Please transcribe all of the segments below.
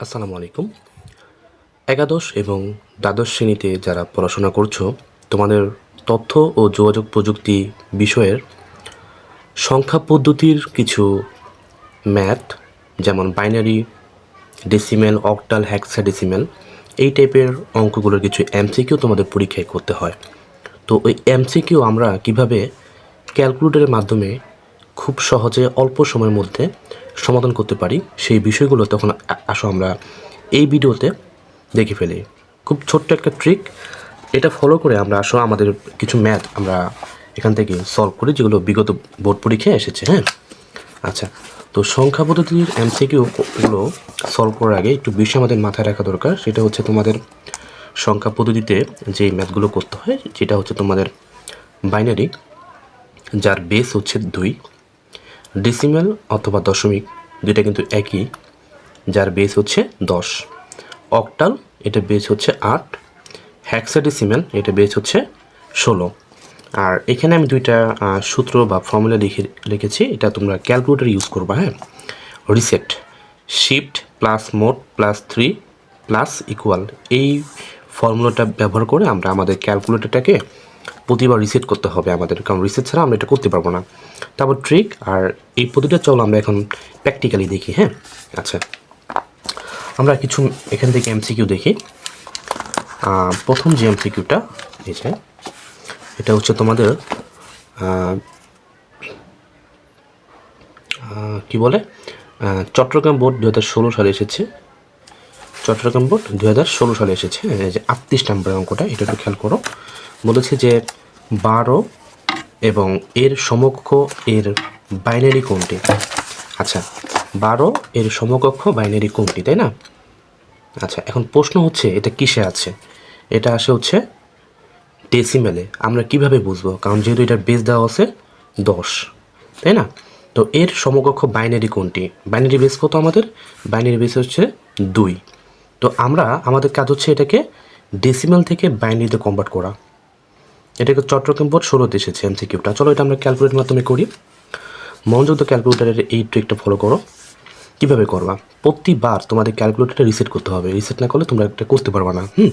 আসসালামু আলাইকুম। একাদশ এবং দ্বাদশ শ্রেণীতে যারা পড়াশোনা করছ, তোমাদের তথ্য ও যোগাযোগ প্রযুক্তি বিষয়ের সংখ্যা পদ্ধতির কিছু ম্যাথ, যেমন বাইনারি, ডেসিমেল, অক্টাল হ্যাক্সাডেসিমেল এই টাইপের অঙ্কগুলোর কিছু এমসিকিউ তোমাদের পরীক্ষায় করতে হয়। তো ওই এমসিকিউ আমরা কীভাবে ক্যালকুলেটরের মাধ্যমে খুব সহজে অল্প সময়ের মধ্যে সমাধান করতে পারি। সেই বিষয়গুলো তখন আসো আমরা এই ভিডিওতে দেখে ফেলি। খুব ছোট্ট একটা ট্রিক এটা ফলো করে আমরা আসো আমাদের কিছু ম্যাথ আমরা এখান থেকে সলভ করি, যেগুলো বিগত বোর্ড পরীক্ষায় এসেছে হ্যাঁ? আচ্ছা তো সংখ্যা পদ্ধতির এমসিকিউগুলো সলভ করার আগে একটু বিষয় আমাদের মাথায় রাখা দরকার। সেটা হচ্ছে তোমাদের সংখ্যা পদ্ধতিতে যে ম্যাথগুলো করতে হয় যেটা হচ্ছে তোমাদের বাইনারি যার বেস হচ্ছে দুই। ডেসিমেল অথবা দশমিক, দুইটা কিন্তু একই, যার বেস হচ্ছে দশ। অক্টাল এটা বেস হচ্ছে আট। হ্যাক্সাডেসিমেল এটা বেস হচ্ছে ষোলো। আর এখানে আমি দুইটা সূত্র বা ফর্মুলা লিখে, লিখেছি, এটা তোমরা ক্যালকুলেটর ইউজ করবা হ্যাঁ? Reset shift plus mode plus three plus equal এই ফর্মুলাটা ব্যবহার করে আমরা আমাদের ক্যালকুলেটরটাকে প্রতিবার রিসেট করতে হবে আমাদের, কারণ রিসেট ছাড়া আমরা এটা করতে পারব না। তারপর ট্রিক আর এই প্রতিটা চলো আমরা এখন প্র্যাকটিক্যালি দেখি হ্যাঁ? আচ্ছা। আমরা কিছু এখান থেকে এমসিকিউ দেখি। প্রথম যে এমসিকিউটা এই যে, এটা হচ্ছে তোমাদের কি বলে? চট্টগ্রাম বোর্ড দু হাজার ষোলো সালে এসেছে। চট্টগ্রাম বোর্ড দু হাজার ষোলো সালে এসেছে। এই যে আটত্রিশ নম্বরের অঙ্কটা, এটা একটু খেয়াল করো। বলেছে যে বারো এবং এর সমকক্ষ এর বাইনারি কোনটি? আচ্ছা বারো এর সমকক্ষ বাইনারি কোনটি, তাই না? আচ্ছা এখন প্রশ্ন হচ্ছে, এটা কিসে আছে? এটা আসে হচ্ছে ডেসিমেলে আমরা কীভাবে বুঝব? কারণ যেহেতু এটার বেস দেওয়া আছে, দশ, তাই না? তো এর সমকক্ষ বাইনারি কোনটি? বাইনারি বেস কত আমাদের? বাইনারি বেস হচ্ছে দুই। তো আমরা, আমাদের কাজ হচ্ছে এটাকে ডেসিমেল থেকে বাইনারিতে কনভার্ট করা। এটাকে চট্টগ্রাম বোর্ড ষোলোতে এসেছে এমসিকিউটা চলো এটা আমরা ক্যালকুলেটের মাধ্যমে করি। মনোযোগ ক্যালকুলেটারের এই ট্রিকটা ফলো করো। কীভাবে করবা? প্রতিবার তোমাদের ক্যালকুলেটারটা রিসেট করতে হবে। রিসেট না করলে তোমরা এটা করতে পারবা না। হুম?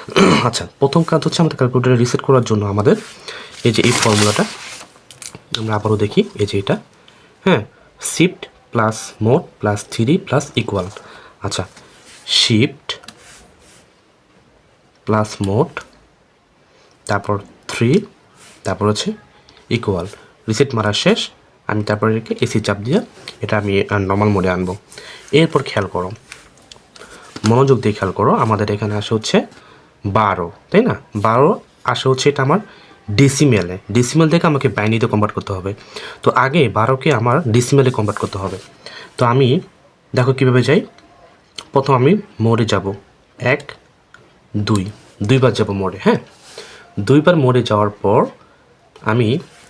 আচ্ছা প্রথম কাজ হচ্ছে আমাদের ক্যালকুলেটার রিসেট করার জন্য আমাদের এই যে এই ফর্মুলাটা আমরা আবারও দেখি, এই যে এটা। হ্যাঁ shift plus mode plus three plus equal আচ্ছা শিফট প্লাস মোড তারপর থ্রি তারপর হচ্ছে ইকুয়াল রিসেট মারা শেষ। আমি তারপরে রেখে এসি চাপ দিয়ে এটা আমি নর্মাল মোডে আনব। এরপর খেয়াল করো। মনোযোগ দিয়ে খেয়াল করো। আমাদের এখানে আসে হচ্ছে বারো, তাই না? বারো আসে হচ্ছে এটা আমার ডিসিমেলে ডিসিমেল থেকে আমাকে বাইনিতে কনভার্ট করতে হবে। তো আগে বারোকে আমার ডিসিমেলে কনভার্ট করতে হবে। তো আমি দেখো কীভাবে যাই। প্রথম আমি মোড়ে যাব। এক, দুই। দুইবার যাব মোড়ে হ্যাঁ? দুইবার মোড়ে যাওয়ার পর আমি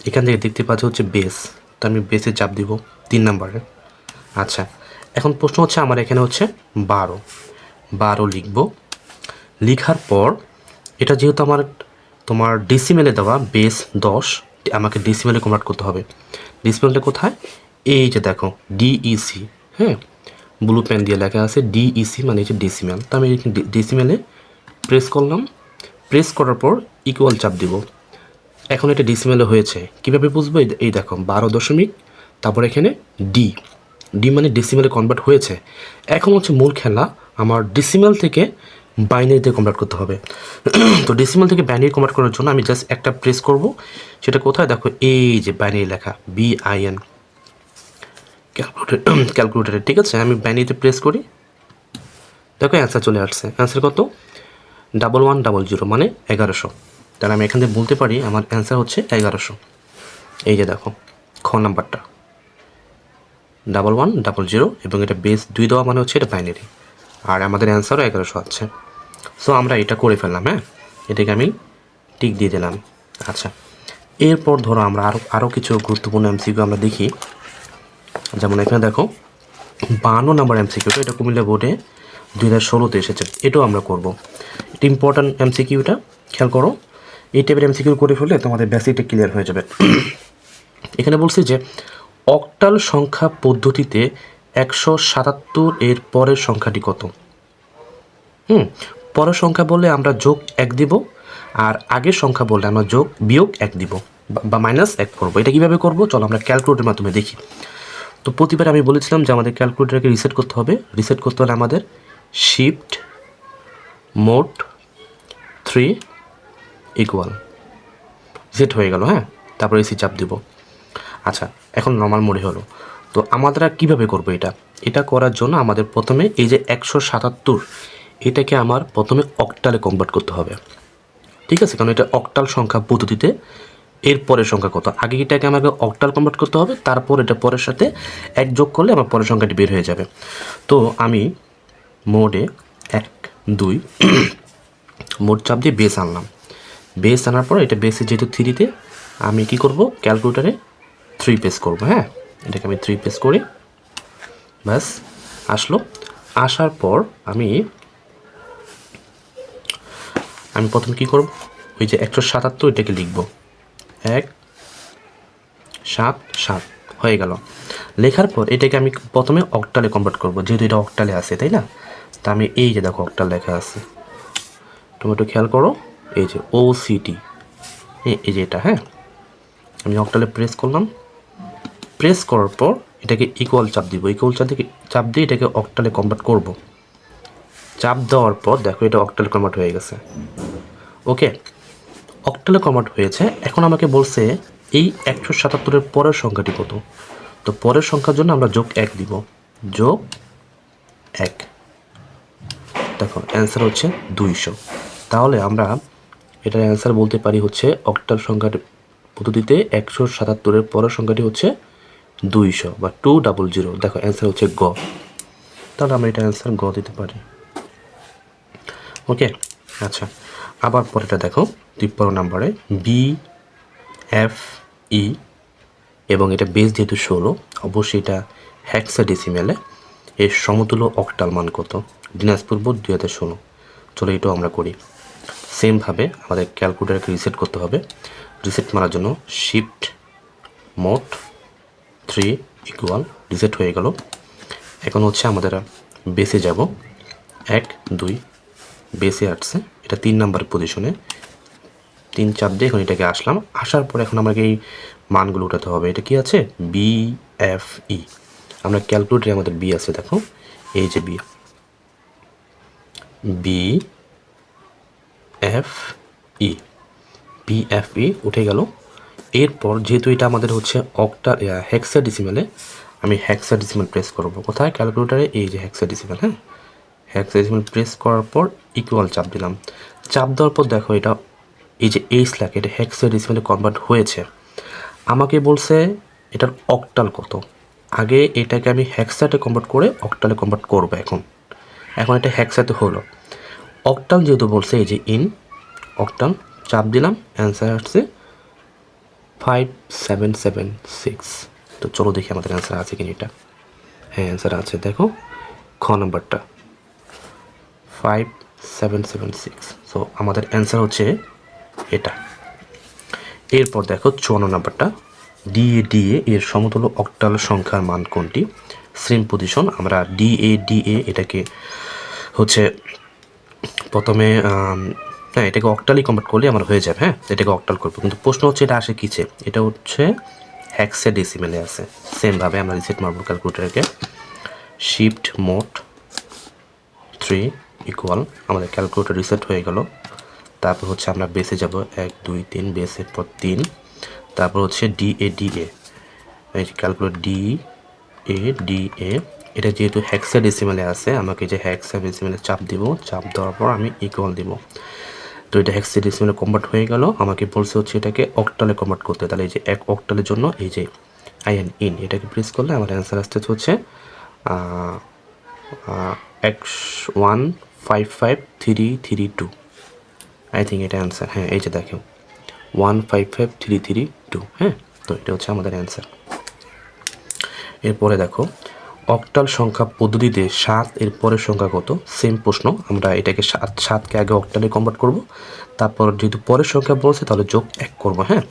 এখান থেকে দেখতে পাচ্ছি হচ্ছে বেস তো আমি বেসে চাপ দিব তিন নম্বরে। আচ্ছা এখন প্রশ্ন হচ্ছে আমার এখানে হচ্ছে বারো। বারো লিখব। লিখার পর এটা যেহেতু আমার তোমার ডিসিমেলে দেওয়া বেস দশ, আমাকে ডিসিমেলে কনভার্ট করতে হবে। ডিসিমেলটা কোথায়? এই যে দেখো ডিইসি হ্যাঁ? ব্লু পেন দিয়ে লেখা আছে ডিইসি মানে হচ্ছে ডিসিমেল তো আমি ডিসিমেলে প্রেস করলাম। প্রেস করার পর ইকুয়াল চাপ দিব। এখন এটা ডিসিমেলে হয়েছে। কীভাবে বুঝব? এই- দেখো, বারো দশমিক, তারপর এখানে ডি ডি মানে ডিসিমেলে কনভার্ট হয়েছে। এখন হচ্ছে মূল খেলা, আমার ডিসিমেল থেকে বাইনারিতে কনভার্ট করতে হবে। তো ডিসিমেল থেকে বাইনারি কনভার্ট করার জন্য আমি জাস্ট একটা প্রেস করব। সেটা কোথায়? দেখো, এই যে বাইনারি লেখা বি আই এন ক্যালকুলেটার ক্যালকুলেটারে ঠিক আছে? আমি বাইনারিতে প্রেস করি। দেখো অ্যান্সার চলে আসছে। অ্যান্সার কত? ডাবল ওয়ান ডাবল জিরো মানে এগারোশো। তাহলে আমি এখান থেকে বলতে পারি, আমার অ্যান্সার হচ্ছে এগারোশো। এই যে দেখো, খ নাম্বারটা। ডাবল ওয়ান ডাবল জিরো এবং এটা বেস দুই দেওয়া মানে হচ্ছে এটা বাইনারি আর আমাদের অ্যান্সারও এগারোশো আছে। সো আমরা এটা করে ফেললাম হ্যাঁ? এটাকে আমি টিক দিয়ে দিলাম। আচ্ছা। এরপর ধরো আমরা আরও আরও কিছু গুরুত্বপূর্ণ এমসিকিউ আমরা দেখি। যেমন এখানে দেখো, বান্ন নাম্বার এমসিকিউটা এটা কুমিল্লা বোর্ডে দুই হাজার ষোলোতে এসেছে। এটাও আমরা করব। এটা ইম্পর্ট্যান্ট এমসিকিউটা খেয়াল করো। এই টাইপের এমসিকিউ করে ফেললে তোমাদের বেসিকটা ক্লিয়ার হয়ে যাবে। এখানে বলছি যে অক্টাল সংখ্যা পদ্ধতিতে একশো সাতাত্তর এর পরের সংখ্যাটি কত? হুম, পরের সংখ্যা বললে আমরা যোগ এক দিব, আর আগের সংখ্যা বললে আমরা যোগ বিয়োগ এক দিব, বা- মাইনাস এক করব। এটা কীভাবে করব? চলো আমরা ক্যালকুলেটের মাধ্যমে দেখি। তো প্রতিবার আমি বলেছিলাম যে আমাদের ক্যালকুলেটারকে রিসেট করতে হবে। রিসেট করতে হলে আমাদের shift mode three equal reset হয়ে গেল হ্যাঁ? তারপরে এসি চাপ দিব। আচ্ছা এখন নর্মাল মোডে হলো। তো আমরা কীভাবে করব এটা? এটা করার জন্য আমাদের প্রথমে এই যে একশো সাতাত্তর, এটাকে আমার প্রথমে অক্টালে কনভার্ট করতে হবে। ঠিক আছে? কারণ এটা অক্টাল সংখ্যা পদ্ধতিতে এর পরের সংখ্যা কত? আগে এটাকে আমাকে অক্টাল কনভার্ট করতে হবে, তারপর এটা পরের সাথে এক যোগ করলে আমার পরের সংখ্যাটি বের হয়ে যাবে। তো আমি মোডে এক, দুই মোড চাপ দিয়ে বেস আনলাম। বেস আনার পর এটা বেসে যেহেতু থ্রিতে আমি কি করব? ক্যালকুলেটারে থ্রি পেস করব হ্যাঁ? এটাকে আমি থ্রি পেস করি। ব্যাস, আসলো। আসার পর আমি আমি প্রথমে কি করব? ওই যে একশো সাতাত্তর এটাকে লিখব। এক, সাত সাত, হয়ে গেল। লেখার পর এটাকে আমি প্রথমে অক্টালে কনভার্ট করব, যেহেতু এটা অক্টালে আছে, তাই না? তা আমি এই যে দেখো অক্টাল লেখা আছে। তুমি একটু খেয়াল করো, এই যে ও সিটি এই যে এটা হ্যাঁ? আমি অকটালে প্রেস করলাম প্রেস করার পর এটাকে ইকুয়াল চাপ দিব। ইকুয়াল চাপ দিয়ে চাপ দিয়ে এটাকে অকটালে কনভার্ট করব। চাপ দেওয়ার পর দেখো এটা অক্টালে কনভার্ট হয়ে গেছে। ওকে অকটালে কনভার্ট হয়েছে। এখন আমাকে বলছে, এই একশো সাতাত্তরের পরের সংখ্যাটি কত? তো পরের সংখ্যার জন্য আমরা যোগ এক দিব। যোগ এক। দেখো অ্যান্সার হচ্ছে দুইশো। তাহলে আমরা এটার অ্যান্সার বলতে পারি হচ্ছে অক্টাল সংখ্যার পদ্ধতিতে একশো সাতাত্তরের পরের সংখ্যাটি হচ্ছে দুইশো বা টু ডাবল জিরো দেখো অ্যান্সার হচ্ছে গ। তাহলে আমরা এটা অ্যান্সার গ দিতে পারি। ওকে আচ্ছা। আবার পরেটা দেখো তিপ্পান্ন নাম্বারে বি এফ ই এবং এটা বেস যেহেতু ষোলো, অবশ্যই এটা হ্যাক্সা ডেসিমেলে এর সমতুল্য অক্টাল মান কত? দিনাজপুর বোর্ড দুই হাজার ষোলো। চলো এটাও আমরা করি। সেমভাবে আমাদের ক্যালকুলেটারকে রিসেট করতে হবে। রিসেট মারার জন্য শিফট মোট থ্রি ইকুয়াল রিসেট হয়ে গেল। এখন হচ্ছে আমাদের বেসে যাব। এক, দুই বেসে আসছে। এটা তিন নাম্বার পজিশনে তিন চাপ দিয়ে এখন এটাকে আসলাম। আসার পর এখন আমাকে এই মানগুলো উঠাতে হবে। এটা কি আছে? বি এফ ই আমরা ক্যালকুলেটারে আমাদের বি আছে, দেখো। এই যে B B F E B F E উঠে গেল। এরপর যেহেতু এটা আমাদের হচ্ছে অক্টা হেক্সা ডিসিমেলে আমি হেক্সা ডিসিমেল প্রেস করব। কোথায়? ক্যালকুলেটারে এই যে হেক্সা ডিসিমেল হ্যাঁ? হেক্সা ডিসিমেল প্রেস করার পর ইকুয়াল চাপ দিলাম। চাপ দেওয়ার পর দেখো এটা, এই যে এই স্ল্যাক এটা হেক্সা ডিসিমেলে কনভার্ট হয়েছে। আমাকে বলছে এটার অক্টাল কত? আগে এটাকে আমি হ্যাক্সাতে কনভার্ট করে অক্টালে কনভার্ট করব এখন। এখন এটা হ্যাক্সাতে হলো। অক্টাল যেহেতু বলছে, এই যে ইন অক্টাল চাপ দিলাম অ্যান্সার আসছে ফাইভ সেভেন সেভেন সিক্স তো চলো দেখি আমাদের অ্যান্সার আছে কিনা এটা। হ্যাঁ অ্যান্সার আছে, দেখো, খ নম্বরটা। Five seven seven six so আমাদের অ্যান্সার হচ্ছে এটা। এরপর দেখো, চুয়ান্ন নাম্বারটা। ডিএ ডিএ এর সমতুল্য অক্টাল সংখ্যার মান কোনটি? সেম পজিশন আমরা ডিএ ডিএ এটাকে হচ্ছে প্রথমে হ্যাঁ এটাকে অক্টালি কনভার্ট করলে আমার হয়ে যাবে হ্যাঁ এটাকে অক্টাল করব। কিন্তু প্রশ্ন হচ্ছে এটা আসে কিছে এটা হচ্ছে হ্যাক্সে ডেসিমেলে আছে। সেমভাবে আমরা রিসেট মারবো ক্যালকুলেটারকে শিফট মোট থ্রি ইকুয়াল আমাদের ক্যালকুলেটার রিসেট হয়ে গেল। তারপর হচ্ছে আমরা বেসে যাব, এক, দুই, তিন বেসের পর তিন। তারপর হচ্ছে ডি এ ডি এ এই calculate D A D A এটা যেহেতু হ্যাক্সা ডেসিমেলে আছে, আমাকে যে হ্যাক্সা ডেসিমেলে চাপ দিব, চাপ দেওয়ার পর আমি ইকুয়াল দিব। তো এটা হ্যাক্সা ডেসিমেলে কনভার্ট হয়ে গেল, আমাকে বলছে হচ্ছে এটাকে অক্টালে কনভার্ট করতে। তাহলে এই যে এক অক্টালের জন্য এই যে আইএন ইন এটাকে প্রেস করলে আমার অ্যান্সার আসতে হচ্ছে X one five five three three two I think এটা অ্যান্সার হ্যাঁ এই যে দেখো one five five three three two হ্যাঁ তো এটা হচ্ছে আমাদের অ্যান্সার এরপরে দেখো, অক্টাল সংখ্যা পদ্ধতিতে সাত এর পরের সংখ্যা কত? সেম প্রশ্ন, আমরা এটাকে সাত, সাতকে আগে অক্টালে কনভার্ট করব। তারপর যেহেতু পরের সংখ্যা বলছে, তাহলে যোগ এক করব হ্যাঁ?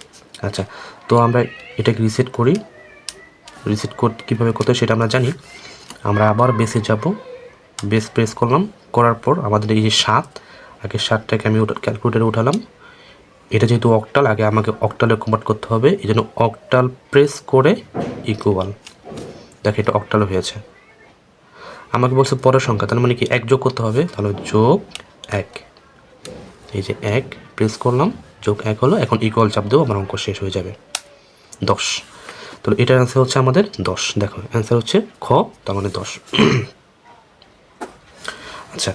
আচ্ছা তো আমরা এটাকে রিসেট করি। রিসেট করতে কীভাবে করতে সেটা আমরা জানি। আমরা আবার বেসে যাব। বেস প্রেস করলাম, করার পর আমাদের এই যে সাত, আগে সাতটাকে আমি ক্যালকুলেটারে উঠালাম। এটা যেহেতু অক্টাল, আগে আমাকে অক্টালে কনভার্ট করতে হবে এই জন্য অক্টাল প্রেস করে ইকুয়াল দেখো এটা অক্টাল হয়েছে। আমাকে বলছে পরের সংখ্যা, তার মানে কি এক যোগ করতে হবে? তাহলে যোগ এক। এই যে এক প্রেস করলাম, যোগ এক হলো, এখন ইকুয়াল চাপ দেবো, আমার অঙ্ক শেষ হয়ে যাবে। দশ। তো এটার অ্যান্সার হচ্ছে আমাদের দশ। দেখো অ্যান্সার হচ্ছে খ, তার মানে দশ। আচ্ছা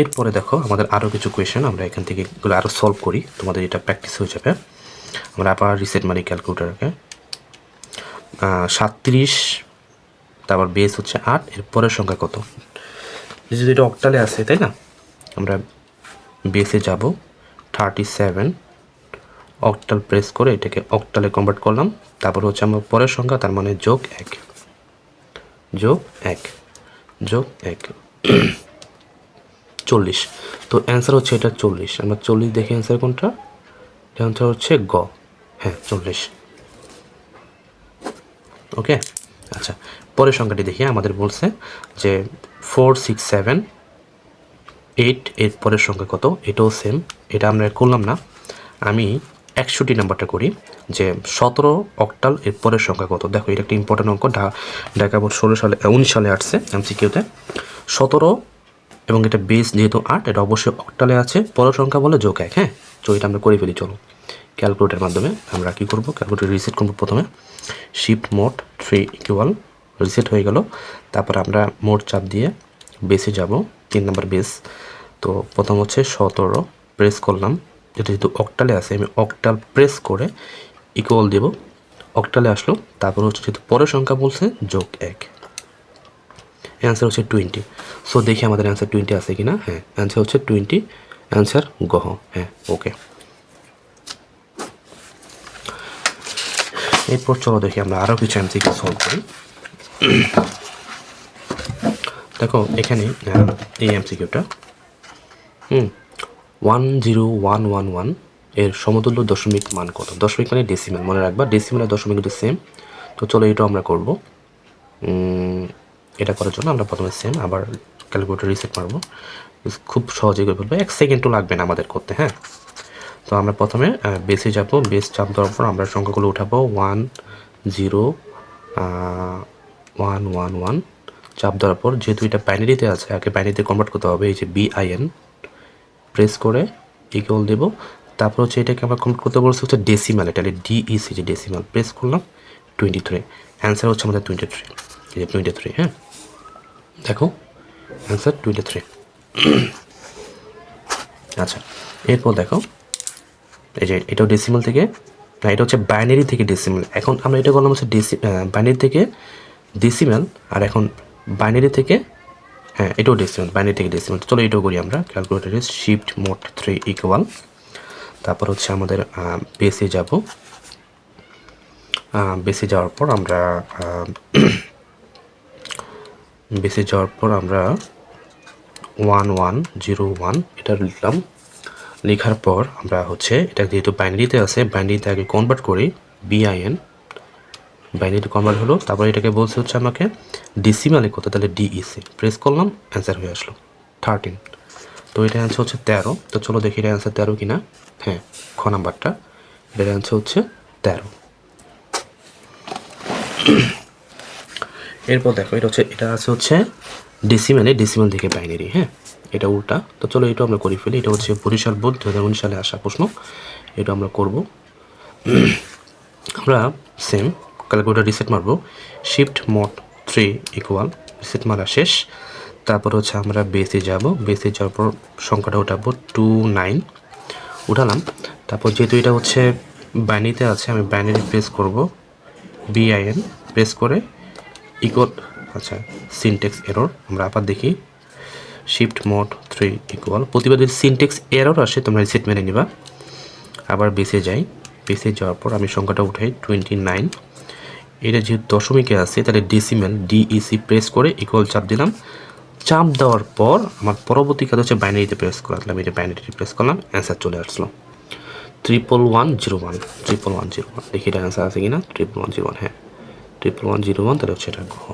এরপরে দেখো, আমাদের আরও কিছু কোয়েশ্চেন আমরা এখান থেকে এগুলো আরও সলভ করি। তোমাদের এটা প্র্যাকটিস হয়ে যাবে। আমরা আবার রিসেট মারি ক্যালকুলেটারকে সাতত্রিশ তারপর বেস হচ্ছে আট, এর পরের সংখ্যা কত? যদি এটা অক্টালে আছে, তাই না? আমরা বেসে যাব থার্টি সেভেন অক্টাল প্রেস করে এটাকে অক্টালে কনভার্ট করলাম, তারপর হচ্ছে আমার পরের সংখ্যা, তার মানে যোগ এক। যোগ এক যোগ এক। চল্লিশ। তো অ্যান্সার হচ্ছে এটা চল্লিশ। আমরা চল্লিশ দেখি অ্যান্সার কোনটা? অ্যান্সার হচ্ছে গ। হ্যাঁ চল্লিশ। ওকে আচ্ছা। পরের সংখ্যাটি দেখি, আমাদের বলছে যে ফোর সিক্স সেভেন এইট এর পরের সংখ্যা কত? এটাও সেম এটা আমরা করলাম না। আমি একষট্টি নাম্বারটা করি, যে সতেরো অক্টাল এর পরের সংখ্যা কত? দেখো, এটা একটা ইম্পর্টেন্ট অঙ্ক ঢাকা বোর্ড ষোলো সালে উনিশ সালে আসছে এমসিকিউতে সতেরো, এবং এটা বেস যেহেতু আট, এটা অবশ্যই অক্টালে আছে, পরের সংখ্যা বলে যোগ এক হ্যাঁ? তো এটা আমরা করে ফেলি, চলো। ক্যালকুলেটারের মাধ্যমে আমরা কী করব? ক্যালকুলেটার রিসেট করব প্রথমে। Shift mode three equal reset হয়ে গেল। তারপর আমরা মোট চাপ দিয়ে বেসে যাব, তিন নম্বর বেস তো প্রথম হচ্ছে সতেরো প্রেস করলাম। যেটা যেহেতু অকটালে আছে, আমি অকটাল প্রেস করে ইকুয়াল দেব। অকটালে আসলো, তারপর হচ্ছে যেহেতু পরের সংখ্যা বলছে, যোগ এক। অ্যান্সার হচ্ছে টোয়েন্টি সো দেখি আমাদের অ্যান্সার টোয়েন্টি আছে কি না হ্যাঁ অ্যান্সার হচ্ছে টোয়েন্টি অ্যান্সার গহ হ্যাঁ ওকে এরপর চলো দেখি আমরা আরও কিছু এমসিকিউ সলভ করি। দেখো, এখানে এই এমসিকিউটা হুম ওয়ান জিরো ওয়ান ওয়ান ওয়ানের সমতুল্য দশমিক মান কত? দশমিক মানে ডেসিমেল মনে রাখবা ডেসিমেল আর দশমিক কিন্তু সেম তো চলো এটাও আমরা করব। এটা করার জন্য আমরা প্রথমে সেম আবার ক্যালকুলেটর রিসেট মারবো। খুব সহজেই করে ফেলব, এক সেকেন্ডও লাগবে না আমাদের করতে হ্যাঁ? তো আমরা প্রথমে বেসে যাব বেস চাপ দেওয়ার পর আমরা সংখ্যাগুলো উঠাবো one zero one one one চাপ দেওয়ার পর যেহেতু এটা বাইনারিতে আছে, আগে বাইনারিতে কনভার্ট করতে হবে, এই যে বিআইএন প্রেস করে ইকুয়াল দেবো। তারপর হচ্ছে এটাকে আমরা কনভার্ট করতে বলছি হচ্ছে ডেসিমাল এটা ডিইসি যে ডেসিমাল প্রেস করলাম টোয়েন্টি থ্রি অ্যান্সার হচ্ছে আমাদের টোয়েন্টি থ্রি এই যে টোয়েন্টি থ্রি হ্যাঁ? দেখো অ্যান্সার টোয়েন্টি থ্রি আচ্ছা এরপর দেখো, এই যে এটাও ডেসিমাল থেকে এটা হচ্ছে বাইনারি থেকে ডেসিমাল এখন আমরা এটা করলাম হচ্ছে ডেসি বাইনারি থেকে ডেসিমাল আর এখন বাইনারি থেকে হ্যাঁ এটাও ডেসিমাল বাইনারি থেকে ডেসিমাল চলো এটাও করি আমরা ক্যালকুলেটারে শিফট মোট থ্রি ইকুয়াল তারপর হচ্ছে আমাদের বেসে যাব। বেসে যাওয়ার পর আমরা বেসে যাওয়ার পর আমরা ওয়ান ওয়ান জিরো ওয়ান এটা লিখলাম। লেখার পর আমরা হচ্ছে, এটা যেহেতু বাইনারিতে আছে বাইনারিতে আগে কনভার্ট করি বিআইএন বাইনারিতে কনভার্ট হলো, তারপর এটাকে বলছে হচ্ছে আমাকে ডেসিমালে কত, তাহলে ডিইসি প্রেস করলাম অ্যান্সার হয়ে আসলো থার্টিন তো এটা অ্যান্সার হচ্ছে তেরো, তো চলো দেখি এটা অ্যান্সার তেরো কিনা। হ্যাঁ খ নাম্বারটা, এটার অ্যান্সার হচ্ছে তেরো। এরপর দেখো, এটা হচ্ছে, এটা আছে হচ্ছে ডেসিমেলে ডেসিমেল থেকে বাইনারি হ্যাঁ এটা উল্টা। তো চলো এটা আমরা করি ফেলি, এটা হচ্ছে বরিশাল বোর্ড দু হাজার উনিশ সালে আসা প্রশ্ন এটা আমরা করব। আমরা সেম ক্যালকুলেটার রিসেট মারবো। Shift mode three equal reset মারা শেষ। তারপর হচ্ছে আমরা বেসে যাব। বেসে যাওয়ার পর সংখ্যাটা উঠাবো টু নাইন উঠালাম। তারপর যেহেতু এটা হচ্ছে বাইনারিতে আছে, আমি বাইনারি প্রেস করব। বিআইএন প্রেস করে ইকুয়াল আচ্ছা সিনটেক্স এরর আমরা আবার দেখি। শিফট মোড থ্রি ইকুয়াল প্রতিবার যদি সিনটেক্স এরর আসে, তোমরা রিসেট মেনে নিবা। আবার বেসে যাই। বেসে যাওয়ার পর আমি সংখ্যাটা উঠাই টোয়েন্টি নাইন এটা যেহেতু দশমিকে আছে, তাহলে ডেসিমেল ডিইসি প্রেস করে ইকুয়াল চাপ দিলাম। চাপ দেওয়ার পর আমার পরবর্তী কাজ হচ্ছে বাইনারিতে প্রেস করা। দিলাম এটা বাইনারিতে প্রেস করলাম অ্যান্সার চলে আসলো। Triple one zero one triple one zero one দেখি এটা অ্যান্সার আছে কি না ট্রিপল ওয়ান জিরো ওয়ান হ্যাঁ। ট্রিপল ওয়ান জিরো ওয়ান তাহলে হচ্ছে এটা গ্রহ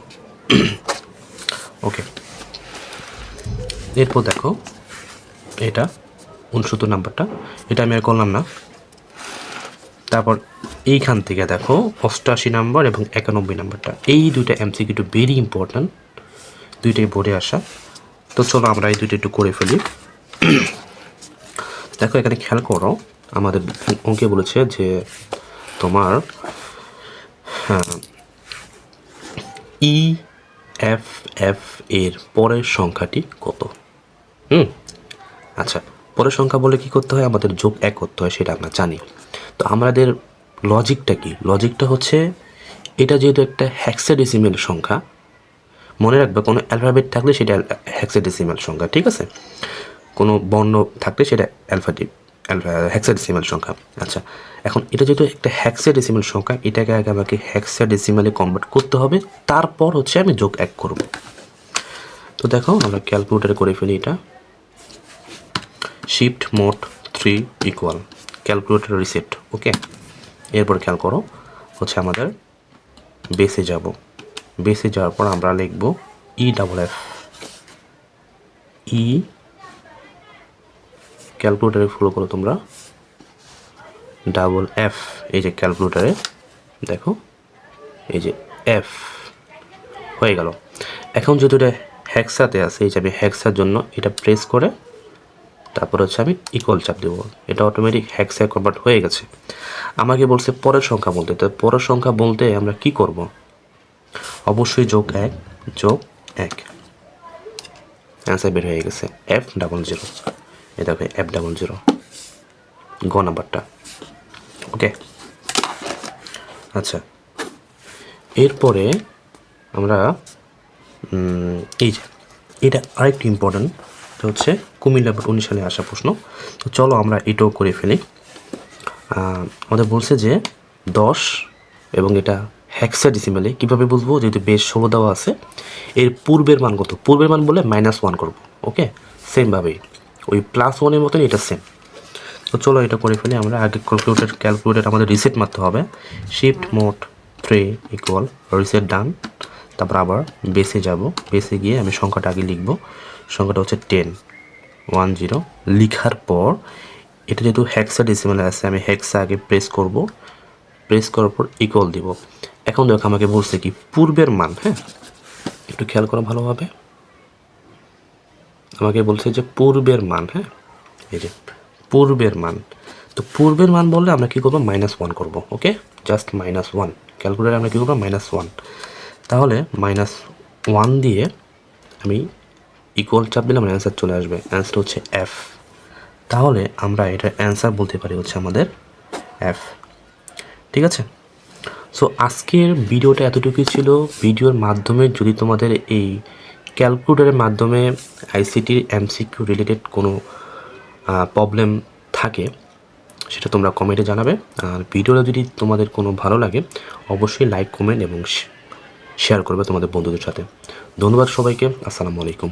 ওকে এরপর দেখো, এটা উনসত্তর নাম্বারটা। এটা আমি আর করলাম না। তারপর এইখান থেকে দেখো অষ্টআশি নাম্বার এবং একানব্বই নাম্বারটা। এই দুইটা এমসিকিউ একটু ভেরি ইম্পর্ট্যান্ট দুইটাই বোর্ডে আসা। তো চলো আমরা এই দুইটা একটু করে ফেলি। দেখো, এখানে খেয়াল করো, আমাদের অঙ্কে বলেছে যে তোমার ই এফ এফ এর পরের সংখ্যাটি কত? হুম? আচ্ছা পরের সংখ্যা বলে কি করতে হয়? আমাদের যোগ এক করতে হয়, সেটা আমরা জানি। তো আমাদের লজিকটা কি? লজিকটা হচ্ছে এটা যেহেতু একটা হ্যাক্সাডেসিমেল সংখ্যা, মনে রাখবে কোনো অ্যালফাবেট থাকলে সেটা হ্যাক্সাডেসিমেল সংখ্যা, ঠিক আছে? কোনো বর্ণ থাকলে সেটা অ্যালফাটিভ হ্যাক্সাডেসিমাল সংখ্যা। আচ্ছা এখন এটা যেহেতু একটা হ্যাক্সাডেসিমাল সংখ্যা, এটাকে আগে আমাকে হ্যাক্সাডেসিমালে কনভার্ট করতে হবে, তারপর হচ্ছে আমি যোগ এক করব। তো দেখো, আমরা ক্যালকুলেটারে করে ফেলি এটা। Shift mode three equal calculator reset okay এরপর খেয়াল করো, হচ্ছে আমাদের বেসে যাব। বেসে যাওয়ার পর আমরা লিখব ই ডাবল এফ ই ক্যালকুলেটারে ফলো করো তোমরা। ডাবল এফ এই যে ক্যালকুলেটারে দেখো, এই যে এফ হয়ে গেল। এখন যেহেতু এটা হ্যাক্সাতে আছে, এই যে আমি হ্যাক্সার জন্য এটা প্রেস করে তারপর হচ্ছে আমি ইকুয়াল চাপ দেবো। এটা অটোমেটিক হ্যাক্সায় কনভার্ট হয়ে গেছে। আমাকে বলছে পরের সংখ্যা বলতে। তো পরের সংখ্যা বলতে আমরা কি করব? অবশ্যই যোগ এক যোগ এক। অ্যান্সার বের হয়ে গেছে। এফ ডাবল জিরো এ দেখো এফ ডাবল জিরো গ নাম্বারটা। ওকে আচ্ছা। এরপরে আমরা এই যে, এটা আরেকটি ইম্পর্ট্যান্ট হচ্ছে কুমিল্লা বোর্ড উনিশ সালে আসা প্রশ্ন। তো চলো আমরা এটাও করে ফেলি। আমাদের বলছে যে দশ এবং এটা হ্যাক্সা ডিসিমেলে কীভাবে বুঝব? যেহেতু বেশ ষোলো দেওয়া আছে। এর পূর্বের মান কত? পূর্বের মান বলে মাইনাস ওয়ান করব ওকে সেমভাবেই ওই প্লাস ওয়ানের মতন এটা সেম তো চলো এটা করে ফেলি আমরা। আগে ক্যালকুলেটার ক্যালকুলেটার আমাদের রিসেট মারতে হবে। শিফট মোট থ্রি ইকুয়াল রিসেট ডান তারপর আবার বেসে যাব। বেসে গিয়ে আমি সংখ্যাটা আগে লিখব। সংখ্যাটা হচ্ছে টেন ওয়ান জিরো লিখার পর এটা যেহেতু হ্যাক্সা ডিসিমেলে আছে, আমি হ্যাক্সা আগে প্রেস করব। প্রেস করার পর ইকল দিব। এখন দেখো আমাকে বলছে কি, পূর্বের মান হ্যাঁ? একটু খেয়াল করো ভালোভাবে। আমাকে বলছে যে পূর্বের মান হ্যাঁ? এই যে পূর্বের মান। তো পূর্বের মান বললে আমরা কী করব? মাইনাস ওয়ান করব okay just minus one calculator আমরা কী করব? মাইনাস ওয়ান তাহলে মাইনাস ওয়ান দিয়ে আমি ইকুয়াল চাপ দিলে আমার অ্যান্সার চলে আসবে। অ্যান্সার হচ্ছে এফ তাহলে আমরা এটার অ্যান্সার বলতে পারি হচ্ছে আমাদের এফ ঠিক আছে? সো আজকের ভিডিওটা এতটুকুই ছিল। ভিডিওর মাধ্যমে যদি তোমাদের এই ক্যালকুলেটারের মাধ্যমে আইসিটির এমসিকিউ রিলেটেড কোনো প্রবলেম থাকে, সেটা তোমরা কমেন্টে জানাবে। আর ভিডিওটা যদি তোমাদের কোনো ভালো লাগে, অবশ্যই লাইক কমেন্ট এবং শেয়ার করবে তোমাদের বন্ধুদের সাথে। ধন্যবাদ সবাইকে। আসসালামু আলাইকুম।